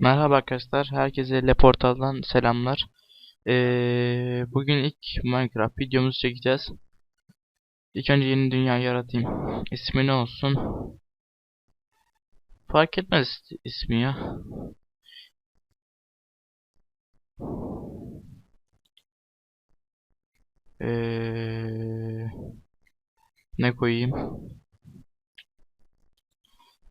Merhaba arkadaşlar, herkese Le Portal'dan selamlar. Ee, bugün ilk Minecraft videomuzu çekeceğiz. İlk önce yeni dünya yaratayım. İsmi ne olsun? Fark etmez ismi ya. Ee, ne koyayım?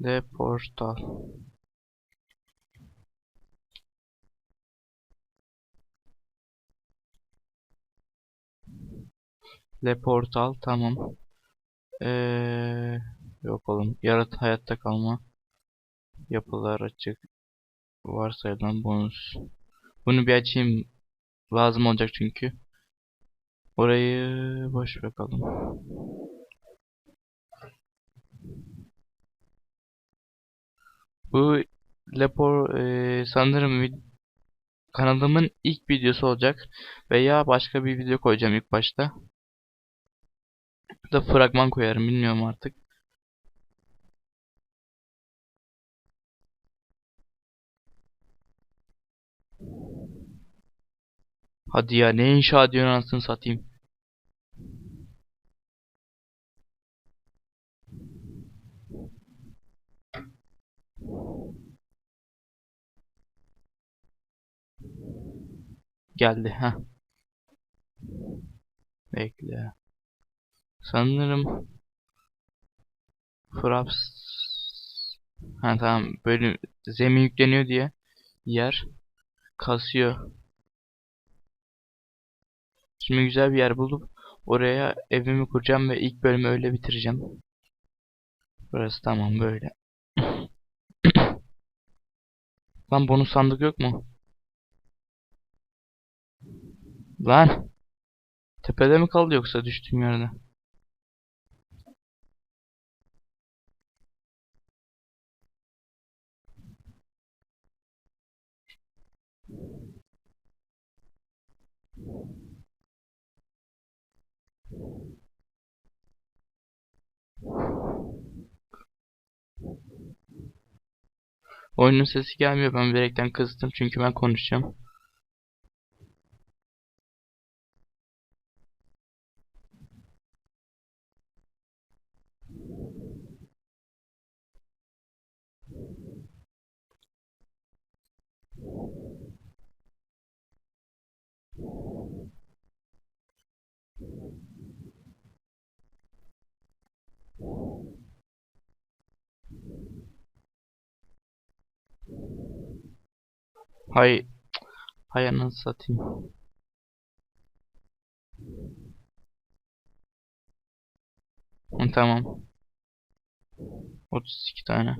Le Portal. Le Portal tamam. Ee, yok oğlum. Yarat hayatta kalma. Yapılar açık. Varsayılan bonus. Bunu bir açayım. Lazım olacak çünkü. Orayı boş bırakalım. Bu Lepor ee, sanırım kanalımın ilk videosu olacak. Veya başka bir video koyacağım ilk başta. Da fragman koyarım bilmiyorum artık. Hadi ya ne inşa ediyorsun anasını satayım. Geldi ha. Bekle. Sanırım Fraps Ha tamam böyle zemin yükleniyor diye yer kasıyor. Şimdi güzel bir yer bulup oraya evimi kuracağım ve ilk bölümü öyle bitireceğim. Burası tamam böyle. Lan bonus sandık yok mu? Lan tepede mi kaldı yoksa düştüğüm yerde? Oyunun sesi gelmiyor. Ben bilerekten kıstım çünkü ben konuşacağım. Hay hay anasını satayım. Hı, Tamam. 32 tane.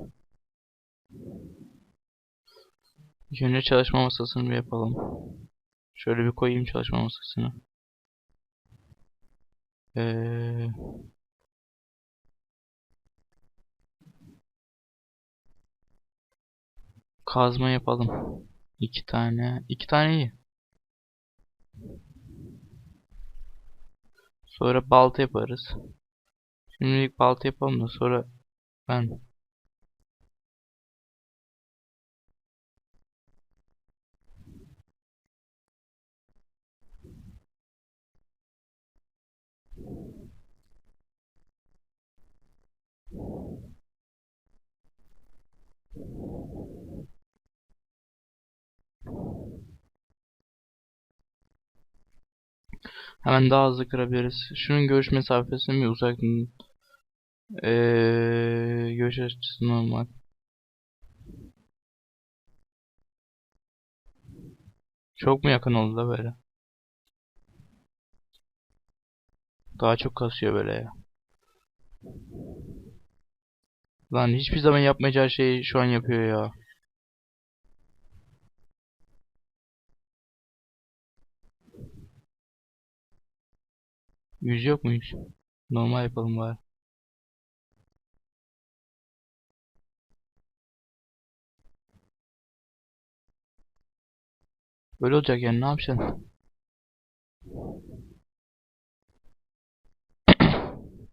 İlk çalışma masasını bir yapalım. Şöyle bir koyayım çalışma masasını. Ee, kazma yapalım. İki tane. iki tane iyi. Sonra balta yaparız. Şimdilik balta yapalım da sonra ben hemen daha hızlı kırabiliriz. Şunun görüş mesafesini bir uzak ee, görüş açısı normal. Çok mu yakın oldu da böyle? Daha çok kasıyor böyle ya. Lan hiçbir zaman yapmayacağı şeyi şu an yapıyor ya. Yüz yok mu yüz? Normal yapalım bari. Böyle olacak yani ne yapacaksın?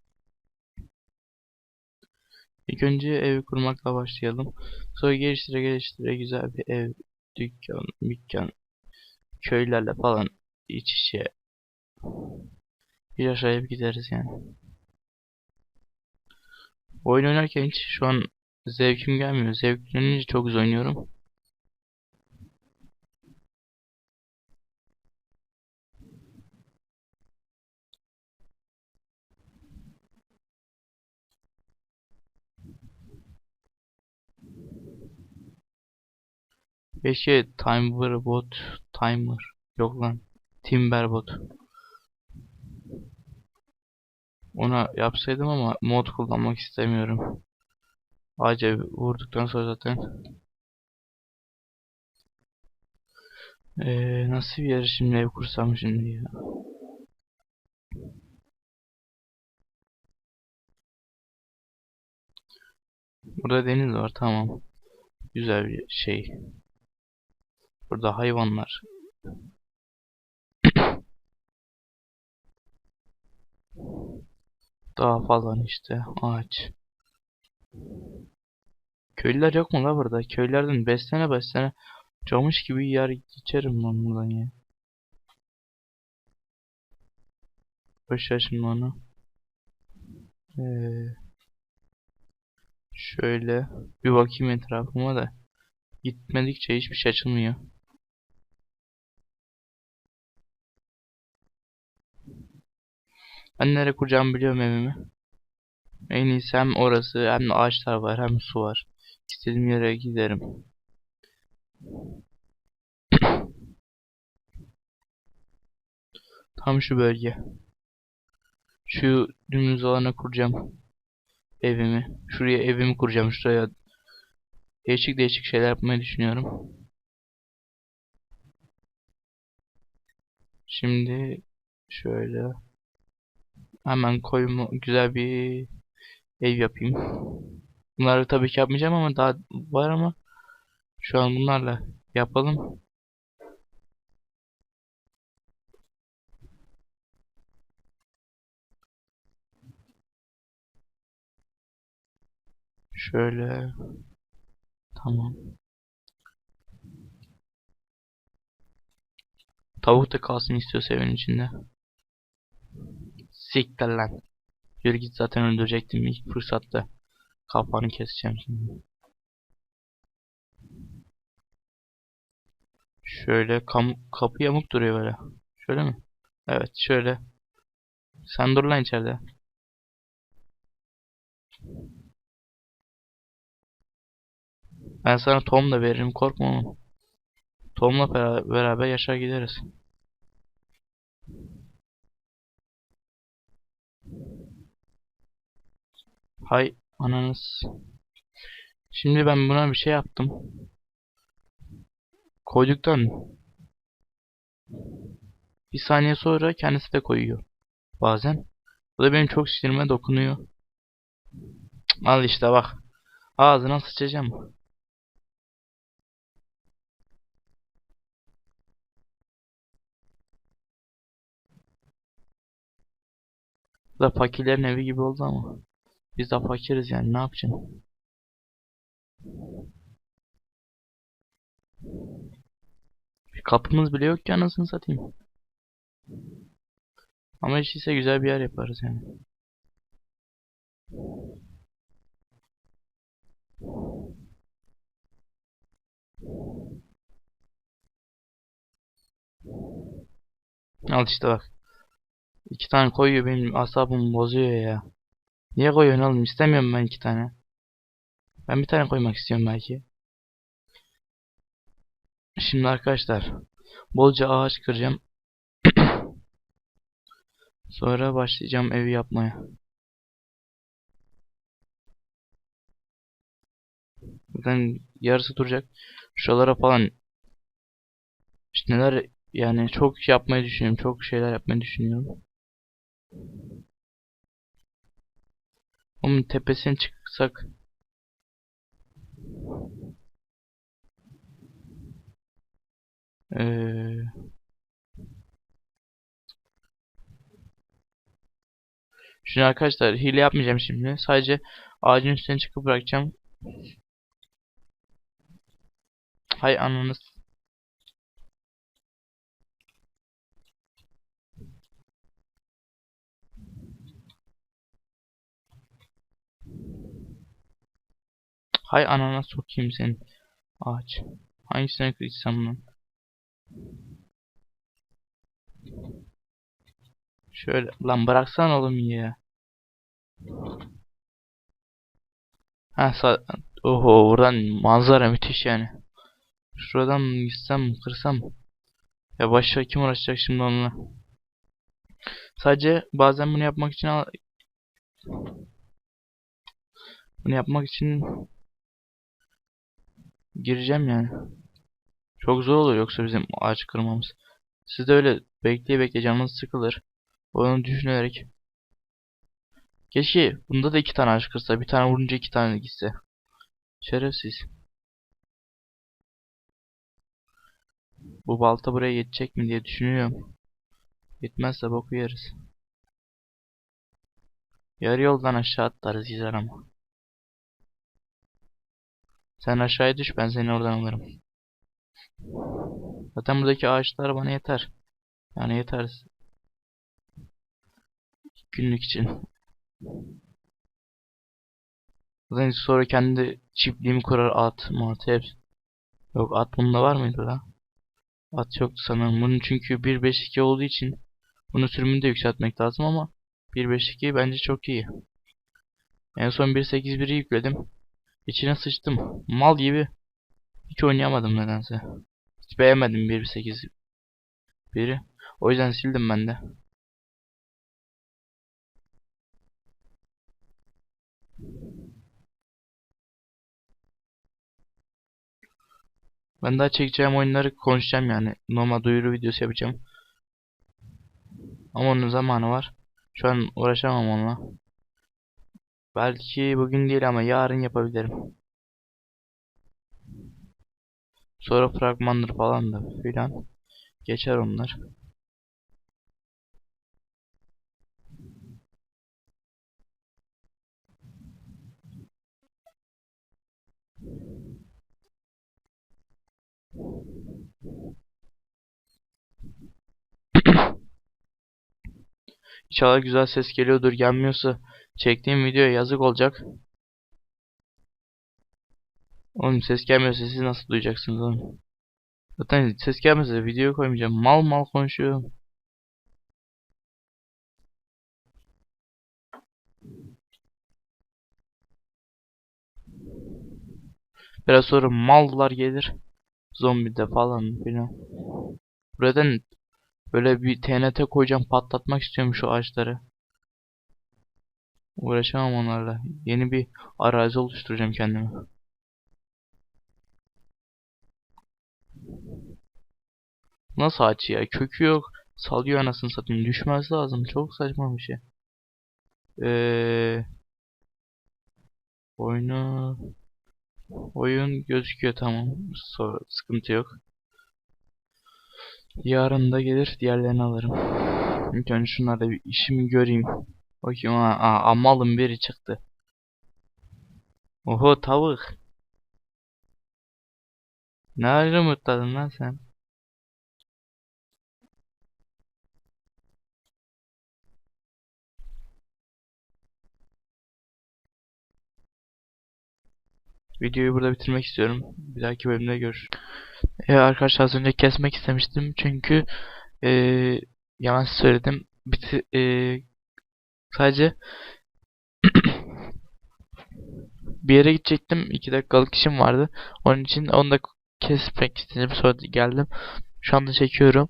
İlk önce evi kurmakla başlayalım. Sonra geliştire geliştire güzel bir ev, dükkan, dükkan, köylerle falan iç içe bir aşağıya gideriz yani. Oyun oynarken hiç şu an zevkim gelmiyor. Zevklenince çok güzel oynuyorum. Keşke Timer bot Timer yok lan Timberbot ona yapsaydım ama mod kullanmak istemiyorum. Acaba vurduktan sonra zaten ee, nasıl bir yer şimdi ev kursam şimdi ya. Burada deniz var tamam. Güzel bir şey. Burada hayvanlar. Dağ falan işte. Ağaç. Köylüler yok mu la burada? Köylerden beslene beslene camış gibi yer geçerim ben buradan ya. Boş şimdi onu. Ee, şöyle bir bakayım etrafıma da. Gitmedikçe hiçbir şey açılmıyor. Ben nereye kuracağımı biliyorum evimi. En iyisi hem orası hem de ağaçlar var hem su var. İstediğim yere giderim. Tam şu bölge. Şu dümdüz alana kuracağım. Evimi. Şuraya evimi kuracağım. Şuraya değişik değişik şeyler yapmayı düşünüyorum. Şimdi şöyle hemen koyma güzel bir ev yapayım. Bunları tabii ki yapmayacağım ama daha var ama şu an bunlarla yapalım. Şöyle tamam. Tavuk da kalsın istiyorsa evin içinde. Siktir lan. Yürü git zaten öldürecektim ilk fırsatta. Kafanı keseceğim şimdi. Şöyle kam kapı yamuk duruyor böyle. Şöyle mi? Evet şöyle. Sen dur lan içeride. Ben sana Tom da veririm korkma oğlum. Tom'la beraber yaşar gideriz. Hay ananız. Şimdi ben buna bir şey yaptım. Koyduktan bir saniye sonra kendisi de koyuyor. Bazen. Bu da benim çok sinirime dokunuyor. Al işte bak. Ağzına sıçacağım. Da fakirlerin evi gibi oldu ama. Biz de fakiriz yani ne yapacaksın? Bir kapımız bile yok ki anasını satayım. Ama hiç ise güzel bir yer yaparız yani. Al işte bak. İki tane koyuyor benim asabımı bozuyor ya. Niye koyuyorsun oğlum? İstemiyorum ben iki tane. Ben bir tane koymak istiyorum belki. Şimdi arkadaşlar. Bolca ağaç kıracağım. Sonra başlayacağım evi yapmaya. Buradan yarısı duracak. Şuralara falan işte neler yani çok yapmayı düşünüyorum. Çok şeyler yapmayı düşünüyorum. Onun tepesine çıksak ee, Şimdi arkadaşlar hile yapmayacağım şimdi. Sadece ağacın üstüne çıkıp bırakacağım. Hay ananız. Hay anana sokayım senin. Ağaç. Hangisine kırsam lan? Şöyle lan bıraksan oğlum ya. Ha Oho buradan manzara müthiş yani. Şuradan mı gitsem kırsam. Ya başka kim uğraşacak şimdi onunla? Sadece bazen bunu yapmak için al- bunu yapmak için gireceğim yani. Çok zor olur yoksa bizim ağaç kırmamız. Siz de öyle bekleye bekleye canınız sıkılır. Onu düşünerek. Keşke bunda da iki tane ağaç kırsa. Bir tane vurunca iki tane gitse. Şerefsiz. Bu balta buraya yetecek mi diye düşünüyorum. Yetmezse boku yeriz. Yarı yoldan aşağı atlarız güzel ama. Sen aşağıya düş ben seni oradan alırım. Zaten buradaki ağaçlar bana yeter. Yani yeter. Günlük için. Zaten sonra kendi çiftliğimi kurar at, mat hep. Yok at bunda var mıydı la? At yoktu sanırım. Bunun çünkü 1.5.2 olduğu için bunu sürümünü de yükseltmek lazım ama 1.5.2 bence çok iyi. En son 1.8.1'i yükledim. İçine sıçtım. Mal gibi. Hiç oynayamadım nedense. Hiç beğenmedim 1.8.1'i. O yüzden sildim ben de. Ben daha çekeceğim oyunları konuşacağım yani. Normal duyuru videosu yapacağım. Ama onun zamanı var. Şu an uğraşamam onunla. Belki bugün değil ama yarın yapabilirim. Sonra fragmandır falan da filan. Geçer onlar. İnşallah güzel ses geliyordur. Gelmiyorsa çektiğim videoya yazık olacak. Oğlum ses gelmiyorsa siz nasıl duyacaksınız oğlum? Zaten ses gelmese video koymayacağım. Mal mal konuşuyorum. Biraz sonra mallar gelir. Zombi de falan filan. Buradan böyle bir TNT koyacağım patlatmak istiyorum şu ağaçları. Uğraşamam onlarla. Yeni bir arazi oluşturacağım kendime. Nasıl ağaç ya? Kökü yok. Salıyor anasını satayım. Düşmez lazım. Çok saçma bir şey. Eee oyunu oyun gözüküyor tamam. So sıkıntı yok. Yarın da gelir diğerlerini alırım. İlk önce şunlarda bir işimi göreyim. Bakayım aa, aa amalım biri çıktı. Oho tavuk. Ne ayrı mutladın lan sen? Videoyu burada bitirmek istiyorum. Bir dahaki bölümde görüşürüz. Ee, arkadaşlar az önce kesmek istemiştim çünkü ee, yalan söyledim. Biti, ee, sadece bir yere gidecektim. 2 dakikalık işim vardı. Onun için onu da kesmek istedim. Sonra geldim. Şu anda çekiyorum.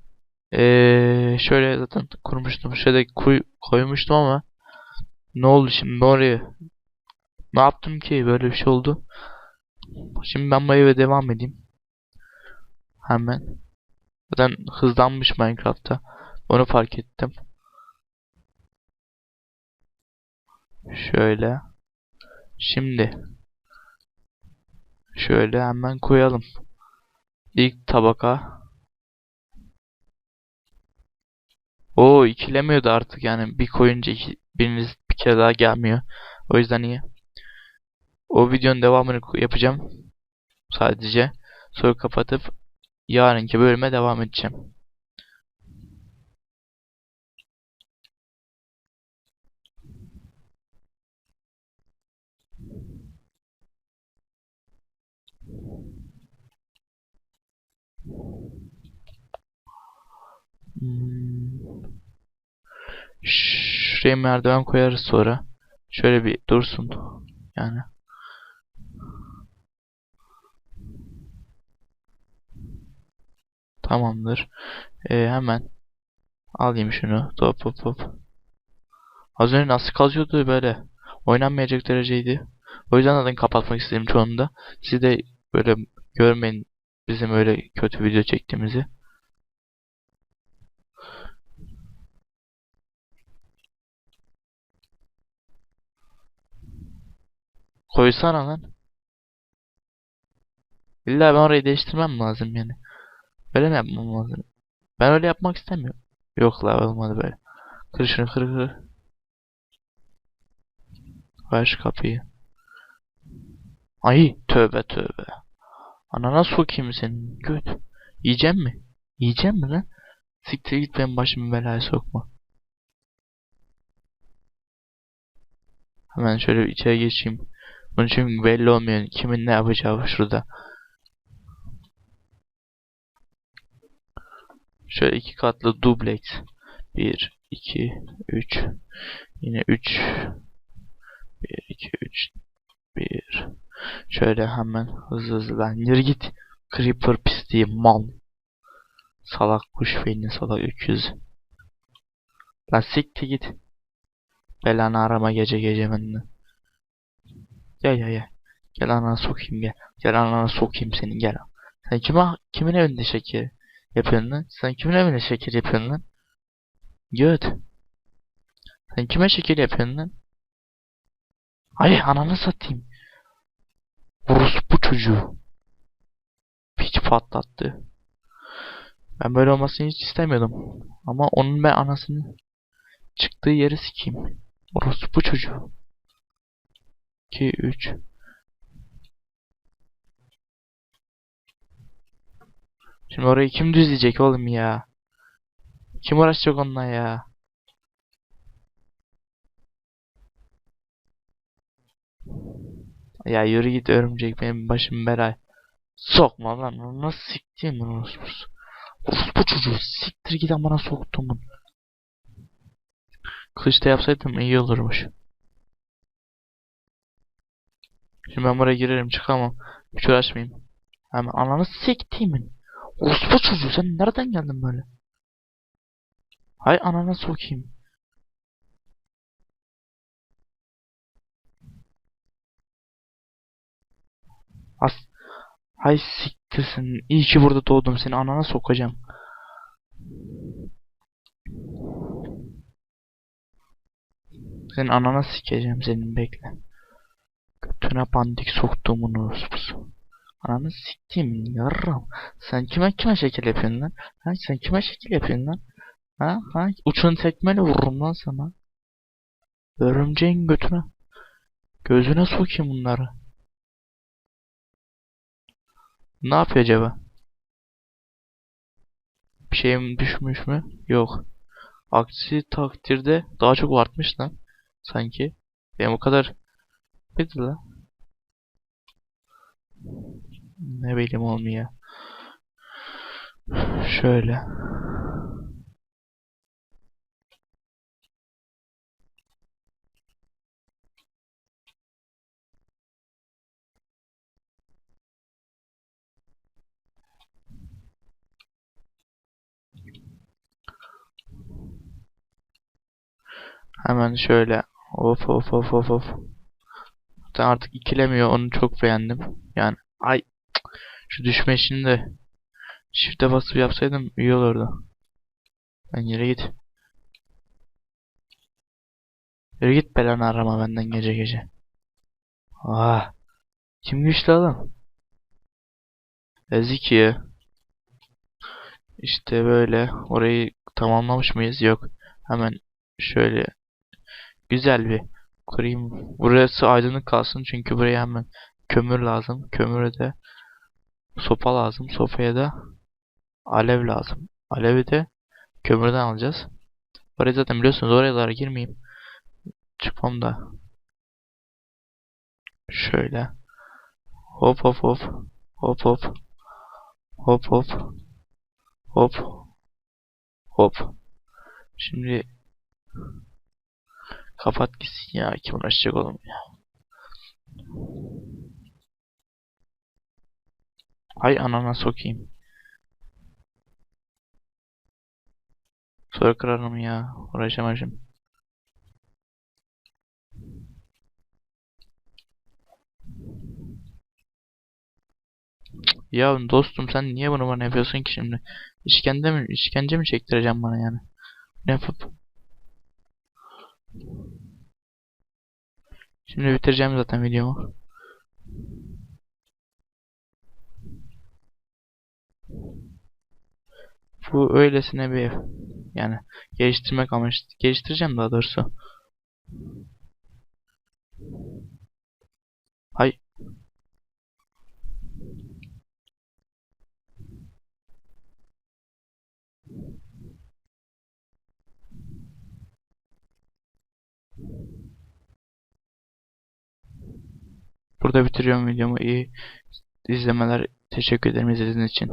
Ee, şöyle zaten kurmuştum. Şöyle koy, koymuştum ama ne oldu şimdi oraya? Ne yaptım ki böyle bir şey oldu? Şimdi ben bu eve devam edeyim. Hemen. Zaten hızlanmış Minecraft'ta. Onu fark ettim. Şöyle. Şimdi. Şöyle hemen koyalım. İlk tabaka. O ikilemiyordu artık yani bir koyunca iki, biriniz bir kere daha gelmiyor. O yüzden iyi. O videonun devamını yapacağım. Sadece. Sonra kapatıp yarınki bölüme devam edeceğim. Hmm. Şuraya merdiven koyarız sonra. Şöyle bir dursun. Yani. Tamamdır. Ee, hemen alayım şunu. Hop hop hop. Az önce nasıl kazıyordu böyle. Oynanmayacak dereceydi. O yüzden zaten kapatmak istedim çoğunda. Siz de böyle görmeyin bizim öyle kötü video çektiğimizi. Koysana lan. İlla ben orayı değiştirmem lazım yani. Böyle mi yapmam lazım? Ben öyle yapmak istemiyorum. Yok la olmadı böyle. Kır şunu kır kır. Ver şu kapıyı. Ay tövbe tövbe. Anana sokayım senin göt. Yiyeceğim mi? Yiyeceğim mi lan? Siktir git benim başımı belaya sokma. Hemen şöyle içeri geçeyim. Bunun için belli olmuyor kimin ne yapacağı şurada. Şöyle iki katlı dubleks. 1, 2, 3. Yine 3. 1, 2, 3. 1. Şöyle hemen hızlı hızlı lan yürü git. Creeper pisliği mal. Salak kuş beyni salak öküz. Lan git. Belanı arama gece gece benden. Gel gel gel. Gel anana sokayım gel. Gel anana sokayım seni gel. Sen kime, kimin evinde şeker yapıyorsun lan? Sen kimin evinde şeker yapıyorsun lan? Göt. Sen kime şeker yapıyorsun lan? Ay ananı satayım. Orospu çocuğu. Piç patlattı. Ben böyle olmasını hiç istemiyordum. Ama onun ben anasını çıktığı yeri sikeyim. Orospu çocuğu. 2 3 Şimdi orayı kim düzleyecek oğlum ya? Kim uğraşacak onunla ya? Ya yürü git örümcek benim başım belaya. Sokma lan nasıl siktiğim ben orospusu. Orospu çocuğu siktir git amına soktumun. Kılıçta yapsaydım iyi olurmuş. Şimdi ben buraya girerim çıkamam. Hiç uğraşmayayım. Hemen ananı siktiğimin. Orospu çocuğu sen nereden geldin böyle? Hay anana sokayım. As Hay siktirsin. İyi ki burada doğdum. Seni anana sokacağım. Senin anana sikeceğim senin bekle. Götüne pandik soktuğumun orospusu. Ananı sikeyim yarram. Sen kime kime şekil yapıyorsun lan? Ha sen kime şekil yapıyorsun lan? Ha ha uçun tekmeyle vururum lan sana. Örümceğin götüne. Gözüne sokayım bunları. Ne yapıyor acaba? Bir şeyim düşmüş mü? Yok. Aksi takdirde daha çok artmış lan. Sanki. Benim o kadar... Lan? Ne bileyim ya. Şöyle. Hemen şöyle. Of of of of of. Zaten artık ikilemiyor. Onu çok beğendim. Yani ay şu düşme işini de shift'e basıp yapsaydım iyi olurdu. Ben yere git. Yürü git belanı arama benden gece gece. Ah. Kim güçlü adam? Ezik ya. İşte böyle. Orayı tamamlamış mıyız? Yok. Hemen şöyle güzel bir kurayım. Burası aydınlık kalsın çünkü buraya hemen kömür lazım. Kömüre de sopa lazım. Sopaya da alev lazım. Alevi de kömürden alacağız. Orayı zaten biliyorsunuz oralara girmeyeyim. Çıkmam da. Şöyle. Hop hop hop. Hop hop. Hop hop. Hop. Hop. Şimdi kapat gitsin ya. Kim uğraşacak oğlum ya. Ay anana sokayım. Sonra kırarım ya. Uğraşamam şimdi. Ya dostum sen niye bunu bana yapıyorsun ki şimdi? İşkence mi, işkence mi çektireceğim bana yani? Ne yapıp? Şimdi bitireceğim zaten videomu. Bu öylesine bir ev. Yani geliştirmek amaçlı. Geliştireceğim daha doğrusu. Hay. Burada bitiriyorum videomu. İyi izlemeler. Teşekkür ederim izlediğiniz için.